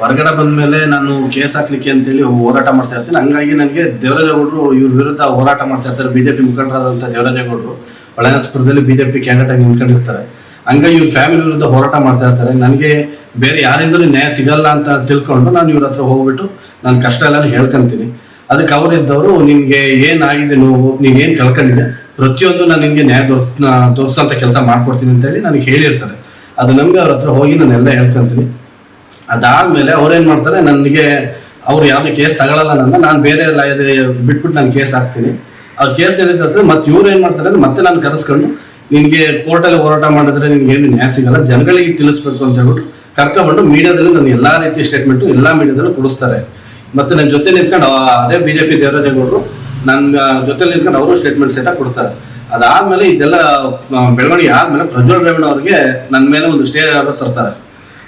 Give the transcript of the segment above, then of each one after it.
ಹೊರಗಡೆ ಬಂದ್ಮೇಲೆ ನಾನು ಕೇಸ್ ಹಾಕ್ಲಿಕ್ಕೆ ಅಂತೇಳಿ ಹೋರಾಟ ಮಾಡ್ತಾ ಇರ್ತೀನಿ. ಹಂಗಾಗಿ ನನಗೆ ದೇವರಾಜೇಗೌಡರು ಇವ್ರ ವಿರುದ್ಧ ಹೋರಾಟ ಮಾಡ್ತಾ ಇರ್ತಾರೆ. ಬಿಜೆಪಿ ಮುಖಂಡರಾದಂಥ ದೇವರಾಜೇಗೌಡರು ಒಳನಾಥಪುರದಲ್ಲಿ ಬಿಜೆಪಿ ಕ್ಯಾಂಡಿಡೇಟ್ ಆಗಿ ನಿಂತ್ಕೊಂಡಿರ್ತಾರೆ. ಹಂಗಾಗಿ ಇವ್ರ ಫ್ಯಾಮಿಲಿ ವಿರುದ್ಧ ಹೋರಾಟ ಮಾಡ್ತಾ ಇರ್ತಾರೆ. ನನಗೆ ಬೇರೆ ಯಾರಿಂದಲೂ ನ್ಯಾಯ ಸಿಗಲ್ಲ ಅಂತ ತಿಳ್ಕೊಂಡು ನಾನು ಇವ್ರ ಹತ್ರ ಹೋಗ್ಬಿಟ್ಟು ನನ್ನ ಕಷ್ಟ ಎಲ್ಲ ಹೇಳ್ಕೊಂತೀನಿ. ಅದಕ್ಕೆ ಅವರಿದ್ದವರು ನಿಮಗೆ ಏನಾಗಿದೆ ನೋವು? ನೀವು ಏನು ಕಳ್ಕೊಂಡಿದೆ ಪ್ರತಿಯೊಂದು ನಾನು ನಿಮಗೆ ನ್ಯಾಯ ತೋರಿಸೋಂಥ ಕೆಲಸ ಮಾಡ್ಕೊಡ್ತೀನಿ ಅಂತೇಳಿ ನನಗೆ ಹೇಳಿರ್ತಾರೆ. ಅದು ನಮಗೆ ಅವ್ರ ಹತ್ರ ಹೋಗಿ ನಾನು ಎಲ್ಲ ಹೇಳ್ಕೊಂತೀನಿ. ಅದಾದ್ಮೇಲೆ ಅವ್ರೇನ್ ಮಾಡ್ತಾರೆ, ನನಗೆ ಅವ್ರು ಯಾವ್ದು ಕೇಸ್ ತಗೊಳಲ್ಲ ನನ್ನ, ನಾನು ಬೇರೆ ಲಾಯರ್ ಬಿಟ್ಬಿಟ್ಟು ನಾನು ಕೇಸ್ ಹಾಕ್ತೀನಿ. ಆ ಕೇಸ್ ಮತ್ತೆ ಇವ್ರು ಏನ್ ಮಾಡ್ತಾರೆ ಅಂದ್ರೆ ಮತ್ತೆ ನಾನು ಕರೆಸ್ಕೊಂಡು ನಿನ್ಗೆ ಕೋರ್ಟಲ್ಲಿ ಹೋರಾಟ ಮಾಡಿದ್ರೆ ನಿನ್ಗೆ ಏನು ನ್ಯಾಯ ಸಿಗಲ್ಲ, ಜನಗಳಿಗೆ ತಿಳಿಸ್ಬೇಕು ಅಂತ ಹೇಳ್ಬಿಟ್ಟು ಕರ್ಕೊಂಡು ಮೀಡಿಯಾದಲ್ಲಿ ನಾನು ಎಲ್ಲಾ ರೀತಿ ಸ್ಟೇಟ್ಮೆಂಟ್ ಎಲ್ಲಾ ಮೀಡಿಯಾದಲ್ಲೂ ಕೊಡಿಸ್ತಾರೆ. ಮತ್ತೆ ನನ್ನ ಜೊತೆ ನಿಂತ್ಕೊಂಡು ಅದೇ ಬಿಜೆಪಿ ದೇವರಾಜೇಗೌಡರು ನನ್ನ ಜೊತೆ ನಿಂತ್ಕೊಂಡು ಅವರು ಸ್ಟೇಟ್ಮೆಂಟ್ ಸಹಿತ ಕೊಡ್ತಾರೆ. ಅದಾದ್ಮೇಲೆ ಇದೆಲ್ಲ ಬೆಳವಣಿಗೆ ಆದ್ಮೇಲೆ ಪ್ರಜ್ವಲ್ ರೇವಣ್ಣ ಅವ್ರಿಗೆ ನನ್ನ ಮೇಲೆ ಒಂದು ಸ್ಟೇ ಆರ್ಡರ್ ತರ್ತಾರೆ.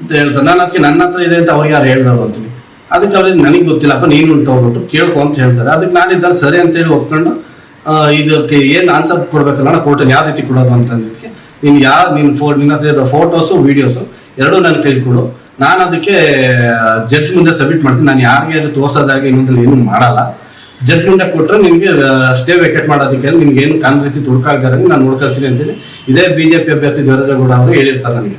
ಅಂತ ಹೇಳ್ತಾರೆ ನಾನು ಅದಕ್ಕೆ ನನ್ನ ಹತ್ರ ಇದೆ ಅಂತ ಅವ್ರಿಗೆ ಯಾರು ಹೇಳ್ದಾರು ಅಂತೀನಿ ಅದಕ್ಕೆ ಅವ್ರಿಗೆ ನನಗೆ ಗೊತ್ತಿಲ್ಲಪ್ಪ ನೀನು ಉಂಟು ಹೋಗ್ಬಿಟ್ಟು ಕೇಳ್ಕೊ ಅಂತ ಹೇಳ್ತಾರೆ. ಅದಕ್ಕೆ ನಾನು ಇದ್ದಾರೆ ಸರಿ ಅಂತೇಳಿ ಒಪ್ಕೊಂಡು ಇದಕ್ಕೆ ಏನು ಆನ್ಸರ್ ಕೊಡ್ಬೇಕಲ್ಲ ಕೋರ್ಟಲ್ಲಿ ಯಾವ ರೀತಿ ಕೊಡೋದು ಅಂತಂದಿದ್ದಕ್ಕೆ ನೀನು ಯಾವ ನಿನ್ನ ಫೋ ನಿನ್ನ ಹತ್ರ ಇರೋ ಫೋಟೋಸು ವೀಡಿಯೋಸು ಎರಡೂ ನನ್ನ ಕೈಲಿ ನಾನು ಅದಕ್ಕೆ ಜಡ್ಜ್ ಮುಂದೆ ಸಬ್ಮಿಟ್ ಮಾಡ್ತೀನಿ. ನಾನು ಯಾರಿಗೆ ಅದು ತೋರ್ಸೋದಾಗಿ ಇನ್ನೊಂದಲ್ಲಿ ಏನು ಮಾಡಲ್ಲ. ಜಡ್ಜ್ ಮುಂದೆ ಕೊಟ್ಟರೆ ನಿಮಗೆ ಸ್ಟೇ ವೆಕೆಟ್ ಮಾಡೋದಕ್ಕೆ ನಿಮ್ಗೆ ಏನು ಕಾನ್ ರೀತಿ ತುಡುಕಾಗ್ದಾರೆ ನಾನು ನೋಡ್ಕೊಳ್ತೀನಿ ಅಂತೇಳಿ ಇದೇ ಬಿ ಜೆ ಪಿ ಅಭ್ಯರ್ಥಿ ದೇವರಾಜೇಗೌಡ ಅವರು ಹೇಳಿರ್ತಾರೆ ನನಗೆ.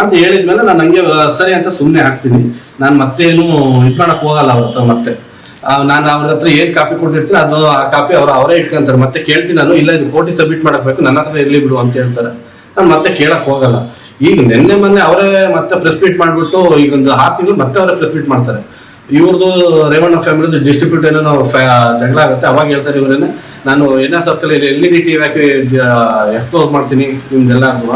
ಅಂತ ಹೇಳಿದ್ಮೇಲೆ ನಾನು ಹಂಗೆ ಸರಿ ಅಂತ ಸುಮ್ಮನೆ ಹಾಕ್ತೀನಿ. ನಾನು ಮತ್ತೇನು ಇದು ಮಾಡಕ್ ಹೋಗಲ್ಲ ಅವ್ರ ಹತ್ರ ಮತ್ತೆ ನಾನು ಅವ್ರ ಹತ್ರ ಏನ್ ಕಾಪಿ ಕೊಟ್ಟಿರ್ತೀನಿ, ಅದು ಆ ಕಾಪಿ ಅವ್ರು ಅವರೇ ಇಟ್ಕೊಂತಾರೆ. ಮತ್ತೆ ಕೇಳ್ತೀನಿ ನಾನು, ಇಲ್ಲ ಇದು ಕೋಟಿ ಸಬ್ಮಿಟ್ ಮಾಡಬೇಕು ನನ್ನ ಹತ್ರ ಇರ್ಲಿ ಬಿಡು ಅಂತ ಹೇಳ್ತಾರೆ. ನಾನು ಮತ್ತೆ ಕೇಳಕ್ ಹೋಗಲ್ಲ. ಈಗ ನಿನ್ನೆ ಮೊನ್ನೆ ಅವರೇ ಮತ್ತೆ ಪ್ರೆಸ್ ಮೀಟ್ ಮಾಡ್ಬಿಟ್ಟು, ಈಗ ಒಂದು ಆರು ತಿಂಗಳು ಮತ್ತೆ ಅವರೇ ಪ್ರೆಸ್ ಮೀಟ್ ಮಾಡ್ತಾರೆ. ಇವ್ರದ್ದು ರೇವಣ್ಣ ಫ್ಯಾಮಿಲಿದು ಡಿಸ್ಟ್ರಿಬ್ಯೂಟ್ ಏನೋ ಜಗಳ ಆಗುತ್ತೆ, ಅವಾಗ ಹೇಳ್ತಾರೆ ಇವರೇನೆ, ನಾನು N S circle L E D T ಹಾಕಿ ಎಕ್ಸ್ಪೋಸ್ ಮಾಡ್ತೀನಿ ನಿಮ್ದೆಲ್ಲರದು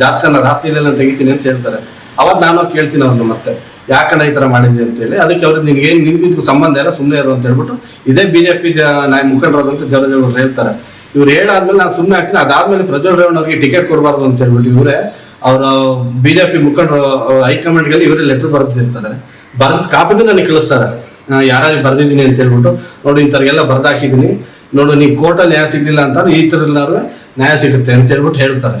ಜಾತಕನ ರಾತ್ರಿಲೆಲ್ಲ ತೆಗಿತೀನಿ ಅಂತ ಹೇಳ್ತಾರೆ. ಅವಾಗ ನಾನು ಕೇಳ್ತೀನಿ ಅವ್ರನ್ನ ಮತ್ತೆ, ಯಾಕಣ್ಣ ಈ ಥರ ಮಾಡಿದ್ವಿ ಅಂತೇಳಿ ಅದಕ್ಕೆ ಅವ್ರಿಗೆ ನಿನ್ಗೆ ಏನ್ ನಿನ್ಗೆ ಇದಕ್ಕೂ ಸಂಬಂಧ ಇಲ್ಲ ಸುಮ್ಮನೆ ಇರು ಅಂತ ಹೇಳ್ಬಿಟ್ಟು ಇದೇ ಬಿಜೆಪಿ ನಾಯಿ ಮುಖಂಡರಾದಂತ ದೇವರಾಜ್ ಹೇಳ್ತಾರೆ. ಇವ್ರು ಹೇಳಾದ್ಮೇಲೆ ನಾನು ಸುಮ್ಮನೆ ಆಗ್ತೀನಿ ಅದಾದ್ಮೇಲೆ ಪ್ರಜ್ವಲ್ ರೇವಣ್ಣ ಅವ್ರಿಗೆ ಟಿಕೆಟ್ ಕೊಡಬಾರ್ದು ಅಂತ ಹೇಳ್ಬಿಟ್ಟು ಇವರೇ, ಅವರ ಪಿ ಮುಖಂಡರು ಹೈಕಮಾಂಡ್ಗೆ ಇವರೇ ಲೆಟರ್ ಬರ್ದಿರ್ತಾರೆ. ಬರ್ದ ಕಾಪಿನೂ ನನಗೆ ಕಳಿಸ್ತಾರೆ. ಯಾರು ಬರ್ದಿದ್ದೀನಿ ಅಂತ ಹೇಳ್ಬಿಟ್ಟು, ನೋಡಿ ಇಂಥವ್ರಿಗೆಲ್ಲ ಬರ್ದಾಕಿದ್ದೀನಿ. ನೋಡು, ನೀ ಕೋರ್ಟಲ್ಲಿ ನ್ಯಾಯ ಸಿಗ್ಲಿಲ್ಲ ಅಂತ ಈ ಥರ ನ್ಯಾಯ ಸಿಗುತ್ತೆ ಅಂತ ಹೇಳ್ಬಿಟ್ಟು ಹೇಳ್ತಾರೆ.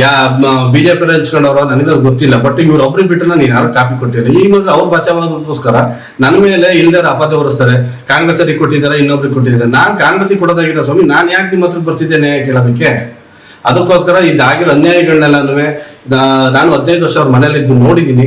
ಯಾ ಬಿಜೆಪಿ ಹಂಚ್ಕೊಂಡವ್ರ ನನಗೆ ಗೊತ್ತಿಲ್ಲ. ಬಟ್ ಇವ್ರು ಒಬ್ರಿಗೆ ಬಿಟ್ಟು ನಾನು ಯಾರು ಕಾಪಿ ಕೊಟ್ಟಿಲ್ಲ. ಈಗ ನೋಡ್ರಿ ಅವ್ರು ಬಚಾವಾಗೋಸ್ಕರ ನನ್ನ ಮೇಲೆ ಇಲ್ದಾರ ಅಪಾದ ಹೊರಿಸ್ತಾರೆ ಕಾಂಗ್ರೆಸ್ ಅವ್ರಿಗೆ ಕೊಟ್ಟಿದ್ದಾರೆ, ಇನ್ನೊಬ್ರಿಗೆ ಕೊಟ್ಟಿದ್ದಾರೆ. ನಾನು ಕಾಂಗ್ರೆಸ್ಗೆ ಕೊಡೋದಾಗಿರೋ ಸ್ವಾಮಿ, ನಾನು ಯಾಕೆ ನಿಮ್ಮ ಹತ್ರ ಬರ್ತಿದ್ದೇನೆ ಕೇಳೋದಕ್ಕೆ? ಅದಕ್ಕೋಸ್ಕರ ಇದಾಗಿರೋ ಅನ್ಯಾಯಗಳನ್ನೆಲ್ಲನೂ ನಾನು ಹದಿನೈದು ವರ್ಷ ಅವ್ರ ಮನೇಲಿದ್ದು ನೋಡಿದ್ದೀನಿ.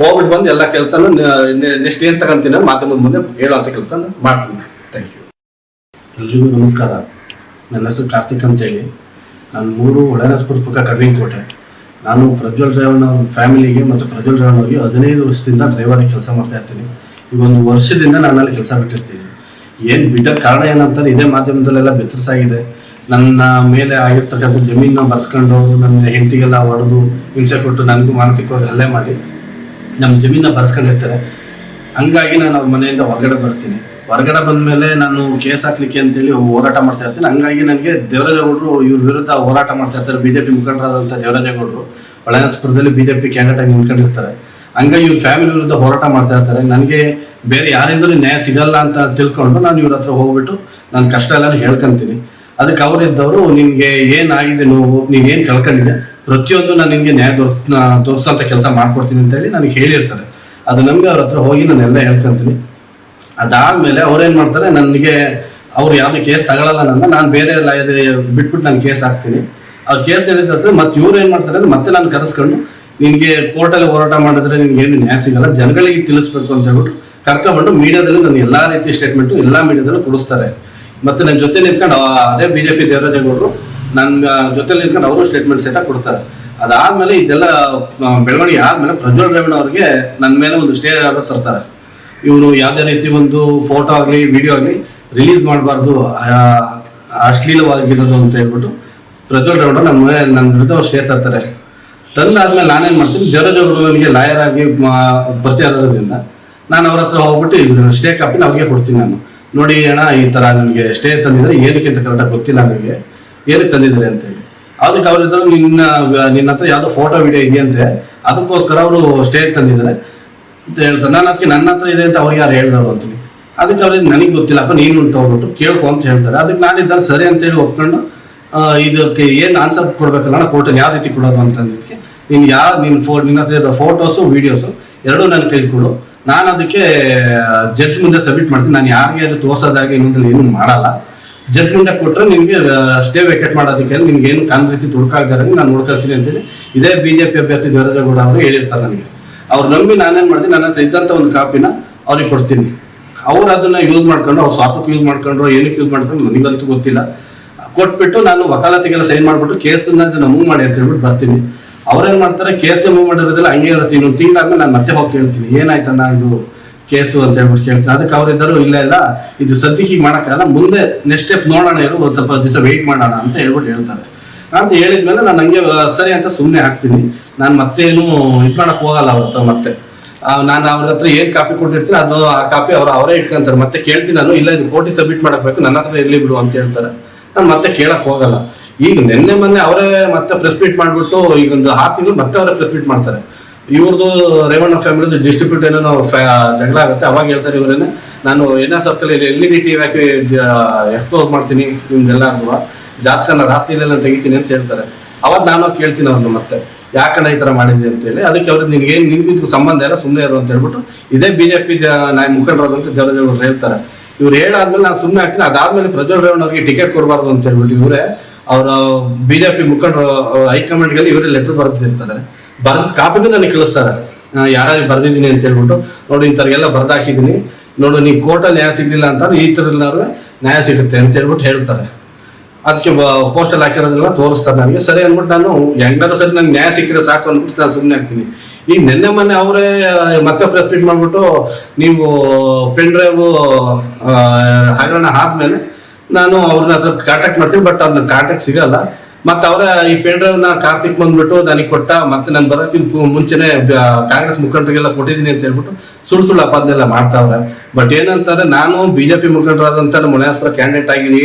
ಹೋಗ್ಬಿಟ್ಟು ಬಂದು ಎಲ್ಲ ಕೆಲಸನೂ ನೆಕ್ಸ್ಟ್ ಏನ್ ತಗೊಂತೀನಿ ಮಾಧ್ಯಮದ ಮುಂದೆ ಹೇಳೋಂಥ ಕೆಲಸ ಮಾಡ್ತೀನಿ. ಥ್ಯಾಂಕ್ ಯು ಎಲ್ರಿಗೂ ನಮಸ್ಕಾರ. ನನ್ನ ಹೆಸರು ಕಾರ್ತಿಕ್ ಅಂತೇಳಿ. ನಾನು ಮೂರು ಒಳನಸ್ಪುರ ಪಕ್ಕ ಕಡ್ವಿಂಕೋಟೆ. ನಾನು ಪ್ರಜ್ವಲ್ ಅವ್ರ ಫ್ಯಾಮಿಲಿಗೆ ಮತ್ತು ಪ್ರಜ್ವಲ್ ರೇವಣ್ಣ ಅವರಿಗೆ ಹದಿನೈದು ವರ್ಷದಿಂದ ಡ್ರೈವರ್ ಕೆಲಸ ಮಾಡ್ತಾ ಇರ್ತೀನಿ. ಈಗ ಒಂದು ವರ್ಷದಿಂದ ನಾನು ಅಲ್ಲಿ ಕೆಲಸ ಬಿಟ್ಟಿರ್ತೀನಿ. ಏನು ಬಿಟ್ಟ ಕಾರಣ ಏನಂತಾರೆ ಇದೇ ಮಾಧ್ಯಮದಲ್ಲೆಲ್ಲ ಬೆತ್ತರಿಸಾಗಿದೆ ನನ್ನ ಮೇಲೆ ಆಗಿರ್ತಕ್ಕಂಥ ಜಮೀನನ್ನ ಬರ್ಸ್ಕೊಂಡು ನನ್ನ ಹೆಂಡತಿಗೆಲ್ಲ ಹೊಡೆದು ಹಿಂಸೆ ಕೊಟ್ಟು ನನಗೂ ಮಾನಸಿಕವಾಗಿ ಹಲ್ಲೆ ಮಾಡಿ. ನಮ್ಮ ಜಮೀನ ಬರ್ಸ್ಕೊಂಡಿರ್ತಾರೆ. ಹಂಗಾಗಿ ನಾನು ಅವ್ರ ಮನೆಯಿಂದ ಹೊರಗಡೆ ಬರ್ತೀನಿ. ಹೊರಗಡೆ ಬಂದ್ಮೇಲೆ ನಾನು ಕೇಸ್ ಹಾಕ್ಲಿಕ್ಕೆ ಅಂತೇಳಿ ಹೋರಾಟ ಮಾಡ್ತಾ ಇರ್ತೀನಿ. ಹಂಗಾಗಿ ನನಗೆ ದೇವರಾಜೇಗೌಡರು ಇವ್ರ ವಿರುದ್ಧ ಹೋರಾಟ ಮಾಡ್ತಾ ಇರ್ತಾರೆ. ಬಿಜೆಪಿ ಮುಖಂಡರಾದಂಥ ದೇವರಾಜೇಗೌಡರು ಒಳನಾಥಪುರದಲ್ಲಿ ಬಿಜೆಪಿ ಕ್ಯಾಂಡಿಡೇಟ್ ಆಗಿ ನಿಂತ್ಕೊಂಡಿರ್ತಾರೆ. ಹಂಗಾಗಿ ಇವ್ರ ಫ್ಯಾಮಿಲಿ ವಿರುದ್ಧ ಹೋರಾಟ ಮಾಡ್ತಾ ಇರ್ತಾರೆ. ನನಗೆ ಬೇರೆ ಯಾರಿಂದಲೂ ನ್ಯಾಯ ಸಿಗಲ್ಲ ಅಂತ ತಿಳ್ಕೊಂಡು ನಾನು ಇವ್ರ ಹತ್ರ ಹೋಗ್ಬಿಟ್ಟು ನನ್ನ ಕಷ್ಟ ಎಲ್ಲ ಹೇಳ್ಕೊಂತೀನಿ. ಅದಕ್ಕೆ ಅವರಿದ್ದವರು ನಿಮಗೆ ಏನಾಗಿದೆ ನೋವು? ನೀವೇನು ಕಳ್ಕೊಂಡಿದ್ದೆ ಪ್ರತಿಯೊಂದು ನಾನು ನಿಮಗೆ ನ್ಯಾಯ ತೋರ್ ತೋರಿಸೋಂಥ ಕೆಲಸ ಮಾಡ್ಕೊಡ್ತೀನಿ ಅಂತೇಳಿ ನನಗೆ ಹೇಳಿರ್ತಾರೆ. ಅದು ನಮಗೆ ಅವ್ರ ಹತ್ರ ಹೋಗಿ ನಾನೆಲ್ಲ ಹೇಳ್ಕೊಂತೀನಿ. ಅದಾದ್ಮೇಲೆ ಅವ್ರೇನ್ ಮಾಡ್ತಾರೆ, ನನಗೆ ಅವ್ರು ಯಾವ್ದು ಕೇಸ್ ತಗೊಳಲ್ಲ ನನ್ನ, ನಾನು ಬೇರೆ ಲಾಯರ್ ಬಿಟ್ಬಿಟ್ಟು ನಾನು ಕೇಸ್ ಹಾಕ್ತೀನಿ. ಆ ಕೇಸ್ ನಡೀತಾರೆ ಮತ್ತೆ ಇವ್ರು ಏನು ಮಾಡ್ತಾರೆ ಅಂದ್ರೆ ಮತ್ತೆ ನಾನು ಕರೆಸ್ಕೊಂಡು ನಿನಗೆ ಕೋರ್ಟಲ್ಲಿ ಹೋರಾಟ ಮಾಡಿದ್ರೆ ನಿನ್ಗೆ ಏನು ನ್ಯಾಯ ಸಿಗಲ್ಲ, ಜನಗಳಿಗೆ ತಿಳಿಸ್ಬೇಕು ಅಂತ ಹೇಳ್ಬಿಟ್ಟು ಕರ್ಕೊಂಡು ಮೀಡಿಯಾದಲ್ಲಿ ನಾನು ಎಲ್ಲಾ ರೀತಿ ಸ್ಟೇಟ್ಮೆಂಟ್ ಎಲ್ಲಾ ಮೀಡಿಯಾದಲ್ಲೂ ಕೊಡಿಸ್ತಾರೆ. ಮತ್ತೆ ನನ್ನ ಜೊತೆ ನಿಂತ್ಕೊಂಡು ಅದೇ ಬಿಜೆಪಿ ದೇವರಾಜೇಗೌಡರು ನನ್ನ ಜೊತೆಲಿ ನಿಂತ್ಕೊಂಡು ಅವರು ಸ್ಟೇಟ್ಮೆಂಟ್ ಸಹಿತ ಕೊಡ್ತಾರೆ. ಅದಾದ್ಮೇಲೆ ಇದೆಲ್ಲ ಬೆಳವಣಿಗೆ ಆದ್ಮೇಲೆ ಪ್ರಜ್ವಲ್ ರೇವಣ್ಣ ಅವ್ರಿಗೆ ನನ್ನ ಮೇಲೆ ಒಂದು ಸ್ಟೇ ಆರ್ಡರ್ ತರ್ತಾರೆ. ಇವರು ಯಾವುದೇ ರೀತಿ ಒಂದು ಫೋಟೋ ಆಗಲಿ ವಿಡಿಯೋ ಆಗಲಿ ರಿಲೀಸ್ ಮಾಡಬಾರ್ದು ಅಶ್ಲೀಲವಾಗಿರೋದು ಅಂತ ಹೇಳ್ಬಿಟ್ಟು ಪ್ರಜ್ವಲ್ ರೇವಣ್ಣ ನಮ್ಮ ನನ್ನ ವಿರುದ್ಧ ಅವ್ರು ಸ್ಟೇ ತರ್ತಾರೆ. ತಂದಾದ್ಮೇಲೆ ನಾನೇನು ಮಾಡ್ತೀನಿ ಜಡಜಗಳು ನನಗೆ ಲಾಯರ್ ಆಗಿ ಪರಿಚಯ ಇರೋದ್ರಿಂದ ನಾನು ಅವ್ರ ಹತ್ರ ಹೋಗ್ಬಿಟ್ಟು ಸ್ಟೇ ಕಾಪಿನ ಅವ್ರಿಗೆ ಕೊಡ್ತೀನಿ ನಾನು. ನೋಡಿ ಅಣ್ಣ, ಈ ಥರ ನನಗೆ ಸ್ಟೇ ತಂದಿದ್ರೆ ಏನಕ್ಕೆ ಅಂತ ಕರೆಕ್ಟಾಗಿ ಗೊತ್ತಿಲ್ಲ ನನಗೆ ಏನಕ್ಕೆ ತಂದಿದ್ದಾರೆ ಅಂತೇಳಿ ಅದಕ್ಕೆ ಅವ್ರಿದ್ರು ನಿನ್ನ ನಿನ್ನ ಹತ್ರ ಯಾವ್ದೋ ಫೋಟೋ ವಿಡಿಯೋ ಇದೆಯಂತೆ ಅದಕ್ಕೋಸ್ಕರ ಅವರು ಸ್ಟೇಟ್ ತಂದಿದ್ದಾರೆ. ಅಂತ ಹೇಳ್ತಾರೆ. ನನ್ನ ಅದಕ್ಕೆ ನನ್ನ ಹತ್ರ ಇದೆ ಅಂತ ಅವ್ರಿಗೆ ಯಾರು ಹೇಳ್ದವ್ರು ಅಂತೀನಿ ಅದಕ್ಕೆ ಅವ್ರಿಗೆ ನನಗೆ ಗೊತ್ತಿಲ್ಲಪ್ಪ ನೀನು ಉಂಟು ಹೋಗ್ಬಿಟ್ಟು ಕೇಳ್ಕೊ ಅಂತ ಹೇಳ್ತಾರೆ. ಅದಕ್ಕೆ ನಾನು ಇದ್ದಾನೆ ಸರಿ ಅಂತೇಳಿ ಒಪ್ಕೊಂಡು ಆ, ಇದಕ್ಕೆ ಏನು ಆನ್ಸರ್ ಕೊಡ್ಬೇಕಲ್ಲ ಕೋರ್ಟಲ್ಲಿ ಯಾವ ರೀತಿ ಕೊಡೋದು ಅಂತಂದಿದ್ದಕ್ಕೆ ನೀನು ಯಾರು ನಿನ್ನ ಫೋ ನಿನ್ನ ಹತ್ರ ಇದ್ದ ಫೋಟೋಸು ವೀಡಿಯೋಸು ಎರಡೂ ನನ್ನ ಕೈ ನಾನು ಅದಕ್ಕೆ ಜಡ್ಜ್ ಮುಂದೆ ಸಬ್ಮಿಟ್ ಮಾಡ್ತೀನಿ. ನಾನು ಯಾರಿಗೆ ಅದು ತೋರ್ಸೋದಾಗಿ ಇನ್ನೊಂದಲ್ಲಿ ಏನು ಮಾಡಲ್ಲ. ಜಡ್ಜ್ ಕೊಟ್ಟರೆ ನಿಮಗೆ ಸ್ಟೇ ವೇಕೆಟ್ ಮಾಡೋದಕ್ಕೆ ನಿಮ್ಗೆ ಏನು ಕಾನ್ ರೀತಿ ತುಡುಕಾಗ್ದಾರೆ ನಾನು ನೋಡ್ಕೊಳ್ತೀನಿ ಅಂತೇಳಿ ಇದೇ ಬಿಜೆಪಿ ಅಭ್ಯರ್ಥಿ ದೇವರಾಜೇಗೌಡ ಅವರು ಹೇಳಿರ್ತಾರೆ ನನಗೆ. ಅವ್ರು ನಂಬಿ ನಾನೇನು ಮಾಡ್ತೀನಿ, ನನ್ನ ಹತ್ರ ಇದ್ದಂಥ ಒಂದು ಕಾಪಿನ ಅವ್ರಿಗೆ ಕೊಡ್ತೀನಿ. ಅವ್ರು ಅದನ್ನ ಯೂಸ್ ಮಾಡ್ಕೊಂಡು ಅವ್ರು ಸ್ವಾರ್ಥಕ್ಕೆ ಯೂಸ್ ಮಾಡ್ಕೊಂಡ್ರು, ಏನಕ್ಕೆ ಯೂಸ್ ಮಾಡ್ಕೊಂಡು ನನಗಂತೂ ಗೊತ್ತಿಲ್ಲ. ಕೊಟ್ಬಿಟ್ಟು ನಾನು ವಕಾಲತಿಗೆಲ್ಲ ಸೈನ್ ಮಾಡಿಬಿಟ್ಟು ಕೇಸನ್ನ ಅದನ್ನ ಮೂವ್ ಮಾಡಿ ಅಂತ ಹೇಳ್ಬಿಟ್ಟು ಬರ್ತೀನಿ. ಅವ್ರೇನು ಮಾಡ್ತಾರೆ, ಕೇಸ್ನ ಮೂವ್ ಮಾಡಿರೋದಿಲ್ಲ ಹಂಗೆ ಇರುತ್ತೆ. ಇನ್ನೊಂದು ತಿಂಗಳಾದ್ಮೇಲೆ ನಾನು ಮತ್ತೆ ಹೋಗಿ ಕೇಳ್ತೀನಿ. ಏನಾಯ್ತಣ್ಣ ಇದು? ಕೇಸು ಅಂತ ಹೇಳ್ಬಿಟ್ಟು ಕೇಳ್ತಾರೆ. ಅದಕ್ಕೆ ಅವರಿದ್ದರು ಇಲ್ಲ ಇಲ್ಲ, ಇದು ಸದ್ಯಕ್ಕೆ ಹೀಗೆ ಮಾಡೋಕ್ಕಾಗಲ್ಲ. ಮುಂದೆ ನೆಕ್ಸ್ಟ್ ಸ್ಟೆಪ್ ನೋಡೋಣ, ಇರು, ಒಂದು ಸ್ವಲ್ಪ ದಿವಸ ವೆಯ್ಟ್ ಮಾಡೋಣ ಅಂತ ಹೇಳ್ಬಿಟ್ಟು ಹೇಳ್ತಾರೆ. ಅಂತ ಹೇಳಿದ್ಮೇಲೆ ನಾನು ನನಗೆ ಸರಿ ಅಂತ ಸುಮ್ಮನೆ ಹಾಕ್ತೀನಿ. ನಾನು ಮತ್ತೇನು ಇದು ಮಾಡೋಕ್ಕೆ ಹೋಗಲ್ಲ ಅವ್ರ ಮತ್ತೆ. ನಾನು ಅವ್ರ ಹತ್ರ ಏನು ಕಾಪಿ ಕೊಟ್ಟಿರ್ತೀನಿ, ಅದು ಆ ಕಾಪಿ ಅವ್ರು ಅವರೇ ಇಟ್ಕೊಂತಾರೆ. ಮತ್ತೆ ಕೇಳ್ತೀನಿ ನಾನು, ಇಲ್ಲ, ಇದು ಕೋರ್ಟಿಗೆ ಸಬ್ಮಿಟ್ ಮಾಡಬೇಕು ನನ್ನ ಹತ್ರ ಇರಲಿ ಬಿಡು ಅಂತ ಹೇಳ್ತಾರೆ. ನಾನು ಮತ್ತೆ ಕೇಳಕ್ಕೆ ಹೋಗಲ್ಲ. ಈಗ ನಿನ್ನೆ ಮೊನ್ನೆ ಅವರೇ ಮತ್ತೆ ಪ್ರೆಸ್ ಮಾಡಿಬಿಟ್ಟು, ಈಗ ಒಂದು ಆರು ತಿಂಗಳು ಮತ್ತೆ ಅವರೇ ಪ್ರೆಸ್ ಮೀಟ್ ಮಾಡ್ತಾರೆ. ಇವ್ರದ್ದು ರೇವಣ್ಣ ಫ್ಯಾಮಿಲಿದು ಡಿಸ್ಟ್ರಿಬ್ಯೂಟ್ ಏನೋ ಜಗಳ ಆಗುತ್ತೆ. ಅವಾಗ ಹೇಳ್ತಾರೆ ಇವರೇನೆ, ನಾನು N S circle L E D T ಹಾಕಿ ಎಕ್ಸ್ಪ್ಲೋರ್ ಮಾಡ್ತೀನಿ ನಿಮ್ದೆಲ್ಲರ್ದು ಜಾತಕನ ನಾನು ತೆಗಿತೀನಿ ಅಂತ ಹೇಳ್ತಾರೆ. ಅವಾಗ ನಾನು ಕೇಳ್ತೀನಿ ಅವ್ರನ್ನ ಮತ್ತೆ, ಯಾಕಣ್ಣ ಈ ಥರ ಮಾಡಿದ್ವಿ ಅಂತೇಳಿ. ಅದಕ್ಕೆ ಅವ್ರಿಗೆ ನಿನ್ಗೆ ನಿನ್ಗಿದ್ದು ಸಂಬಂಧ ಇಲ್ಲ ಸುಮ್ಮನೆ ಇರು ಅಂತ ಹೇಳ್ಬಿಟ್ಟು, ಇದೇ ಬಿ ಜೆ ಬಿಜೆಪಿ ನಾಯಿ ಮುಖಂಡರಾದಂತ ದೇವರಾಜ್ ಹೇಳ್ತಾರೆ. ಇವ್ರು ಹೇಳಾದ್ಮೇಲೆ ನಾನು ಸುಮ್ಮನೆ ಆಗ್ತೀನಿ. ಅದಾದ್ಮೇಲೆ ಪ್ರಜ್ವಲ್ ರೇವಣ್ಣ ಅವ್ರಿಗೆ ಟಿಕೆಟ್ ಕೊಡಬಾರ್ದು ಅಂತ ಹೇಳ್ಬಿಟ್ಟು ಇವರೇ, ಅವರ ಪಿ ಮುಖಂಡರು ಹೈಕಮಾಂಡ್ಗೆ ಇವರೇ ಲೆಟರ್ ಬರೆದಿರ್ತಾರೆ. ಬರೆದ ಕಾಪಿನೂ ನನಗೆ ಕಳಿಸ್ತಾರೆ ಯಾರು ಬರ್ದಿದ್ದೀನಿ ಅಂತ ಹೇಳ್ಬಿಟ್ಟು, ನೋಡಿ, ಇಂಥವ್ರಿಗೆಲ್ಲ ಬರ್ದಾಕಿದ್ದೀನಿ. ನೋಡು ನೀವು ಕೋರ್ಟಲ್ಲಿ ನ್ಯಾಯ ಸಿಗಲಿಲ್ಲ ಅಂತಂದ್ರೆ ಈ ಥರ ನ್ಯಾಯ ಸಿಗುತ್ತೆ ಅಂತ ಹೇಳ್ಬಿಟ್ಟು ಹೇಳ್ತಾರೆ. ಅದಕ್ಕೆ ಪೋಸ್ಟಲ್ಲಿ ಹಾಕಿರೋದೆಲ್ಲ ತೋರಿಸ್ತಾರೆ ನನಗೆ. ಸರಿ ಅಂದ್ಬಿಟ್ಟು ನಾನು ಹೆಂಗಾದ್ರೂ ಸರಿ ನಂಗೆ ನ್ಯಾಯ ಸಿಕ್ಕಿದ್ರೆ ಸಾಕು ಅಂದ್ಬಿಟ್ಟು ನಾನು ಸುಮ್ಮನೆ ಆಗ್ತೀನಿ ಈಗ ನಿನ್ನೆ ಮೊನ್ನೆ ಅವರೇ ಮತ್ತೆ ಪ್ರೆಸ್ ಮೀಟ್ ಮಾಡಿಬಿಟ್ಟು ನೀವು ಪೆನ್ ಡ್ರೈವ್ ಹಗರಣ ಆದ್ಮೇಲೆ ನಾನು ಅವ್ರನ್ನ ಹತ್ರ ಕಾಂಟ್ಯಾಕ್ಟ್ ಮಾಡ್ತೀನಿ. ಬಟ್ ಅವ್ರನ್ನ ಕಾಂಟ್ಯಾಕ್ಟ್ ಸಿಗಲ್ಲ. ಮತ್ತೆ ಅವರ ಈ ಪೆನ್ ಡ್ರೈವ್ನ ಕಾರ್ತಿಕ್ ಬಂದ್ಬಿಟ್ಟು ನನಗೆ ಕೊಟ್ಟ, ಮತ್ತೆ ನಾನು ಬರೋಕ್ಕಿಂತ ಮುಂಚೆನೆ ಕಾಂಗ್ರೆಸ್ ಮುಖಂಡರಿಗೆಲ್ಲ ಕೊಟ್ಟಿದ್ದೀನಿ ಅಂತ ಹೇಳ್ಬಿಟ್ಟು ಸುಳ್ಳು ಸುಳ್ಳು ಅಪಾದನೆಲ್ಲ ಮಾಡ್ತಾವ್ರೆ. ಬಟ್ ಏನಂತಂದ್ರೆ ನಾನು ಬಿಜೆಪಿ ಮುಖಂಡರಾದಂತ ನಮ್ಮ ಮನೆಯಾಸ್ಪುರ ಕ್ಯಾಂಡಿಡೇಟ್ ಆಗಿದ್ದೀನಿ.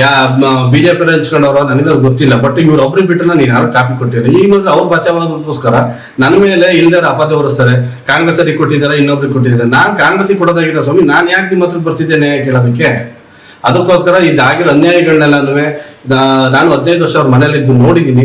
ಯಾ ಬಿಜೆಪಿ ಹಂಚ್ಕೊಂಡವ್ರ ನನಗೆ ಗೊತ್ತಿಲ್ಲ. ಬಟ್ ಇವ್ರೊಬ್ರಿಗೆ ಬಿಟ್ಟು ನಾನು ಯಾರು ಕಾಪಿ ಕೊಟ್ಟಿಲ್ಲ. ಈಗ ನೋಡ್ರಿ ಅವ್ರು ಬಚಾವಾಗೋಸ್ಕರ ನನ್ನ ಮೇಲೆ ಇಲ್ದಾರ ಅಪಾದ ಹೊರಿಸ್ತಾರೆ. ಕಾಂಗ್ರೆಸ್ ಅಲ್ಲಿ ಕೊಟ್ಟಿದ್ದಾರೆ, ಇನ್ನೊಬ್ರಿಗೆ ಕೊಟ್ಟಿದ್ದಾರೆ. ನಾನು ಕಾಂಗ್ರೆಸ್ಗೆ ಕೊಡೋದಾಗಿರೋ ಸ್ವಾಮಿ, ನಾನು ಯಾಕೆ ನಿಮ್ಮ ಹತ್ರ ಬರ್ತಿದ್ದೇನೆ ಕೇಳೋದಕ್ಕೆ? ಅದಕ್ಕೋಸ್ಕರ ಇದಾಗಿರೋ ಅನ್ಯಾಯಗಳನ್ನೆಲ್ಲನೂ ನಾನು ಹದಿನೈದು ವರ್ಷ ಅವ್ರ ಮನೇಲಿದ್ದು ನೋಡಿದ್ದೀನಿ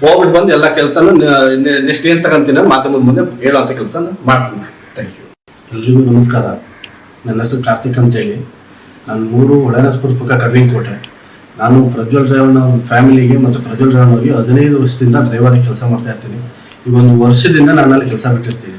ಹೋಗ್ಬಿಟ್ಟು ಬಂದು ಎಲ್ಲ ಕೆಲಸನೂ ನೆಕ್ಸ್ಟ್ ಏನ್ ತಗೊಂತೀನಿ ಮಾಧ್ಯಮದ ಮುಂದೆ ಹೇಳೋಂಥ ಕೆಲಸ ಮಾಡ್ತೀನಿ. ಥ್ಯಾಂಕ್ ಯು ಎಲ್ರಿಗೂ ನಮಸ್ಕಾರ. ನನ್ನ ಹೆಸರು ಕಾರ್ತಿಕ್ ಅಂತೇಳಿ. ನಾನು ಮೂರು ಒಳನಸ್ಪುರ ಪಕ್ಕ ಕಡ್ವಿಂಕೋಟೆ ನಾನು ಪ್ರಜ್ವಲ್ ರೇವಣ್ಣ ಅವ್ರ ಫ್ಯಾಮಿಲಿಗೆ ಮತ್ತು ಪ್ರಜ್ವಲ್ ರೇವಣ್ಣ ಅವರಿಗೆ ಹದಿನೈದು ವರ್ಷದಿಂದ ಡ್ರೈವರ್ ಕೆಲಸ ಮಾಡ್ತಾ ಇರ್ತೀನಿ. ಈಗ ಒಂದು ವರ್ಷದಿಂದ ನಾನು ಅಲ್ಲಿ ಕೆಲಸ ಬಿಟ್ಟಿರ್ತೀನಿ.